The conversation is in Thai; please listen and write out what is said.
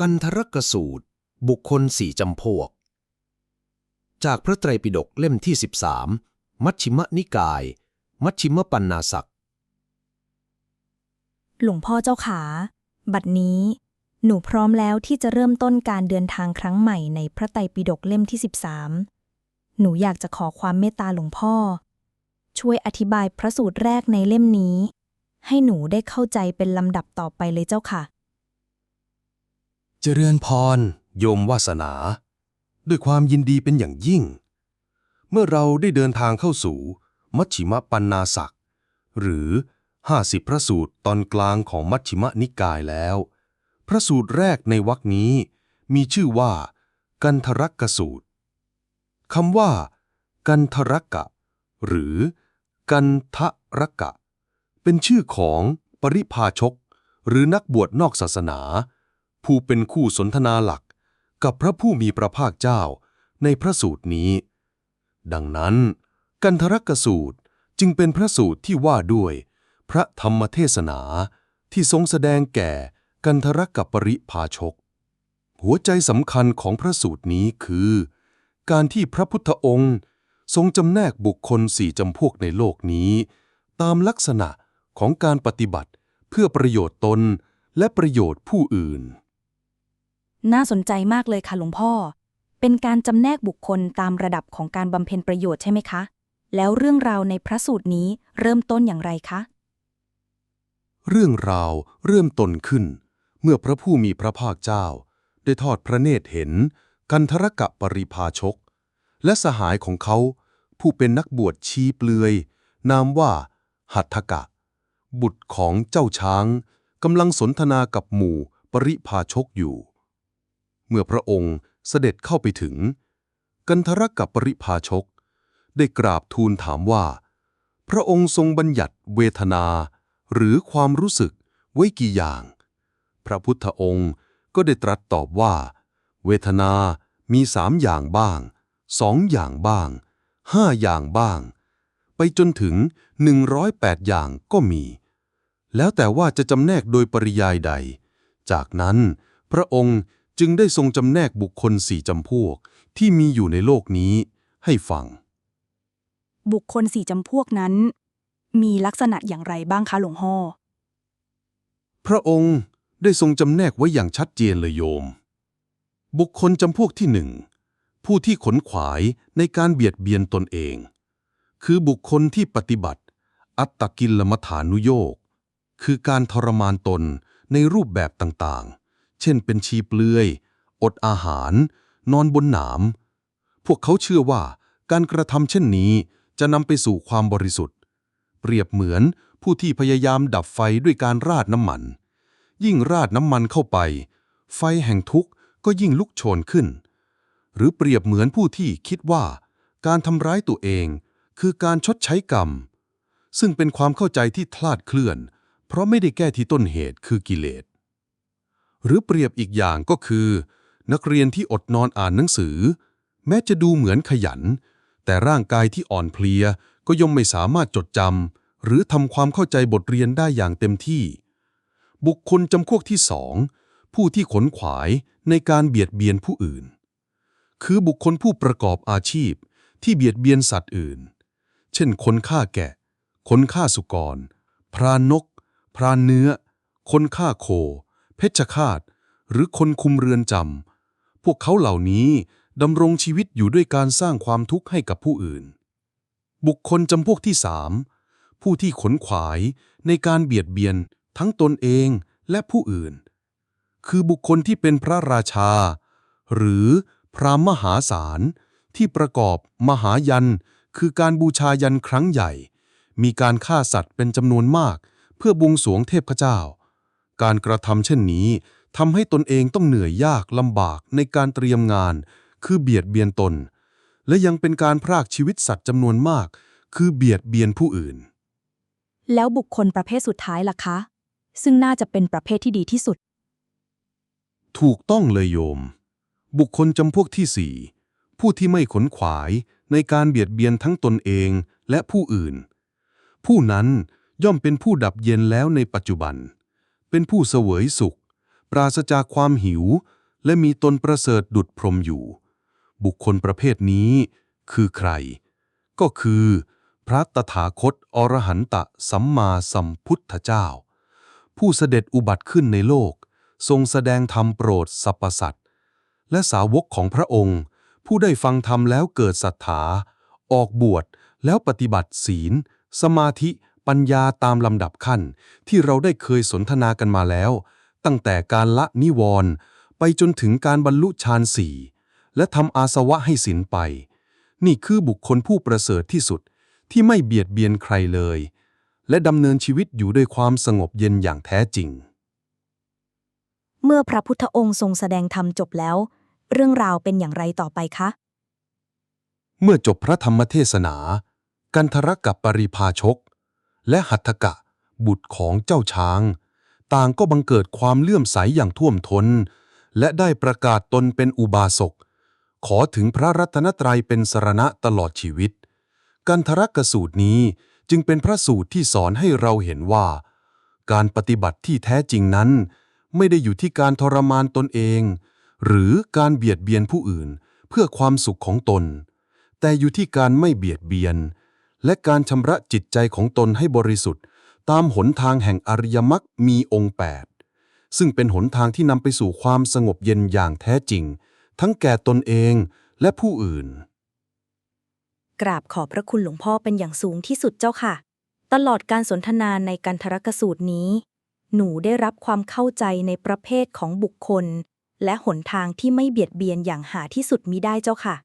กันทรกสูตร บุคคลสี่จำพวก จากพระไตรปิฎกเล่มที่ 13 มัชชิมนิกาย มัชชิมปัญนาสักหลวงพ่อเจ้าขา บัดนี้ หนูพร้อมแล้วที่จะเริ่มต้นการเดินทางครั้งใหม่ในพระไตรปิฎกเล่มที่ 13 หนูอยากจะขอความเมตตาหลวงพ่อ ช่วยอธิบายพระสูตรแรกในเล่มนี้ ให้หนูได้เข้าใจเป็นลำดับต่อไปเลยเจ้าค่ะ เจริญพร โยมวาสนา ด้วยความยินดีเป็นอย่างยิ่ง เมื่อเราได้เดินทางเข้าสู่ มัชชิมปัญนาสัก หรือ 50 พระสูตรตอนกลางของมัชชิมนิกายแล้ว พระสูตรแรกในวรคนี้ มีชื่อว่า กันทรักกสูตรคำว่า กันทรักกะ หรือ กันทรักะเป็นชื่อของปริพาชก หรือนักบวชนอกศาสนา ผู้เป็นคู่สนทนาหลักกับพระผู้มีพระภาคเจ้าในพระสูตรนี้ ดังนั้น กันทรกสูตรจึงเป็นพระสูตรที่ว่าด้วย พระธรรมเทศนาที่ทรงแสดงแก่กันทรกปริภาชก หัวใจสำคัญของพระสูตรนี้คือ การที่พระพุทธองค์ทรงจำแนกบุคคลสี่จำพวกในโลกนี้ ตามลักษณะของการปฏิบัติเพื่อประโยชน์ตนและประโยชน์ผู้อื่น น่าสนใจมากเลยค่ะหลวงพ่อ เป็นการจำแนกบุคคลตามระดับของการบำเพ็ญประโยชน์ใช่ไหมคะ แล้วเรื่องราวในพระสูตรนี้เริ่มต้นอย่างไรคะ เรื่องราวเริ่มต้นขึ้น เมื่อพระผู้มีพระภาคเจ้า ได้ทอดพระเนตรเห็น กันทรกะปริภาชก และสหายของเขา ผู้เป็นนักบวชชีเปลือย นามว่า หัตถกะ บุตรของเจ้าช้างกำลังสนทนากับหมู่ปริภาชกอยู่ เมื่อพระองค์เสด็จเข้าไปถึง กันทรกะปริภาชก ได้กราบทูลถามว่า พระองค์ทรงบัญญัติเวทนา หรือความรู้สึกไว้กี่อย่าง พระพุทธองค์ก็ได้ตรัสตอบว่า เวทนามีสามอย่างบ้างสองอย่างบ้างห้าอย่างบ้าง ไปจนถึง 108 อย่างก็มี แล้วแต่ว่าจะจำแนกโดยปริยายใด จากนั้นพระองค์ จึงได้ทรงจำแนกบุคคลสี่จำพวกที่มีอยู่ในโลกนี้ให้ฟัง บุคคลสี่จำพวกนั้น มีลักษณะอย่างไรบ้างคะหลวงพ่อ พระองค์ได้ทรงจำแนกไว้อย่างชัดเจนเลยโยม บุคคลจำพวกที่หนึ่งผู้ที่ขนขวายในการเบียดเบียนตนเอง คือบุคคลที่ปฏิบัติ อัตตกิลมัฐานุโยกคือการทรมานตนในรูปแบบต่างๆ เช่นเป็นชีเปลือย อดอาหาร นอนบนหนาม พวกเขาเชื่อว่าการกระทำเช่นนี้จะนำไปสู่ความบริสุทธิ์ เปรียบเหมือนผู้ที่พยายามดับไฟด้วยการราดน้ำมัน ยิ่งราดน้ำมันเข้าไป ไฟแห่งทุกข์ก็ยิ่งลุกโชนขึ้น หรือเปรียบเหมือนผู้ที่คิดว่า การทำร้ายตัวเองคือการชดใช้กรรม ซึ่งเป็นความเข้าใจที่คลาดเคลื่อน เพราะไม่ได้แก้ที่ต้นเหตุคือกิเลส หรือเปรียบอีกอย่างก็คือ นักเรียนที่อดนอนอ่านหนังสือ แม้จะดูเหมือนขยัน แต่ร่างกายที่อ่อนเพลียก็ย่อมไม่สามารถจดจำหรือทำความเข้าใจบทเรียนได้อย่างเต็มที่ บุคคลจำพวกที่สองผู้ที่ขนขวายในการเบียดเบียนผู้อื่น คือบุคคลผู้ประกอบอาชีพที่เบียดเบียนสัตว์อื่น เช่น คนฆ่าแกะ คนฆ่าสุกร พรานนก พรานเนื้อ คนฆ่าโค เพชฌฆาต หรือคนคุมเรือนจำ พวกเขาเหล่านี้ดำรงชีวิตอยู่ด้วยการสร้างความทุกข์ให้กับผู้อื่น บุคคลจำพวกที่สามผู้ที่ขนขวายในการเบียดเบียนทั้งตนเองและผู้อื่น คือบุคคลที่เป็นพระราชา หรือพระมหาศาลที่ประกอบมหายันคือการบูชายันครั้งใหญ่ มีการฆ่าสัตว์เป็นจำนวนมาก เพื่อบวงสรวงเทพเจ้า การกระทำเช่นนี้ทำให้ตนเองต้องเหนื่อยยากลำบากในการเตรียมงาน คือเบียดเบียนตน และยังเป็นการพรากชีวิตสัตว์จำนวนมาก คือเบียดเบียนผู้อื่น แล้วบุคคลประเภทสุดท้ายล่ะคะ ซึ่งน่าจะเป็นประเภทที่ดีที่สุด ถูกต้องเลยโยม บุคคลจำพวกที่สี่ผู้ที่ไม่ขนขวายในการเบียดเบียนทั้งตนเองและผู้อื่น ผู้นั้นย่อมเป็นผู้ดับเย็นแล้วในปัจจุบัน เป็นผู้เสวยสุข ปราศจากความหิว และมีตนประเสริฐดุดพรมอยู่ บุคคลประเภทนี้คือใคร ก็คือ พระตถาคตอรหันตะสัมมาสัมพุทธเจ้า ผู้เสด็จอุบัติขึ้นในโลก ทรงแสดงธรรมโปรดสรรพสัตว์และสาวกของพระองค์ ผู้ได้ฟังธรรมแล้วเกิดศรัทธาออกบวชแล้วปฏิบัติศีล สมาธิ ปัญญาตามลำดับขั้นที่เราได้เคยสนทนากันมาแล้ว ตั้งแต่การละนิวรณ์ไปจนถึงการบรรลุฌานสี่และทำอาสวะให้สิ้นไป นี่คือบุคคลผู้ประเสริฐที่สุดที่ไม่เบียดเบียนใครเลย และดำเนินชีวิตอยู่ด้วยความสงบเย็นอย่างแท้จริง เมื่อพระพุทธองค์ทรงแสดงธรรมจบแล้ว เรื่องราวเป็นอย่างไรต่อไปคะ เมื่อจบพระธรรมเทศนา กันทรกับปริพาชก และหัตถกะ บุตรของเจ้าช้าง ต่างก็บังเกิดความเลื่อมใสอย่างท่วมทน้น และได้ประกาศตนเป็นอุบาสก ขอถึงพระรัตนตรัยเป็นสรณะตลอดชีวิต กันทรกสูตรนี้จึงเป็นพระสูตรที่สอนให้เราเห็นว่า การปฏิบัติที่แท้จริงนั้น ไม่ได้อยู่ที่การทรมานตนเอง หรือการเบียดเบียนผู้อื่นเพื่อความสุขของตน แต่อยู่ที่การไม่เบียดเบียน และการชำระจิตใจของตนให้บริสุทธิ์ ตามหนทางแห่งอริยมรรคมีองค์ 8 ซึ่งเป็นหนทางที่นำไปสู่ความสงบเย็นอย่างแท้จริง ทั้งแก่ตนเองและผู้อื่น กราบขอบพระคุณหลวงพ่อเป็นอย่างสูงที่สุดเจ้าค่ะ ตลอดการสนทนาในกันทรกสูตรนี้ หนูได้รับความเข้าใจในประเภทของบุคคล และหนทางที่ไม่เบียดเบียนอย่างหาที่สุดมิได้เจ้าค่ะ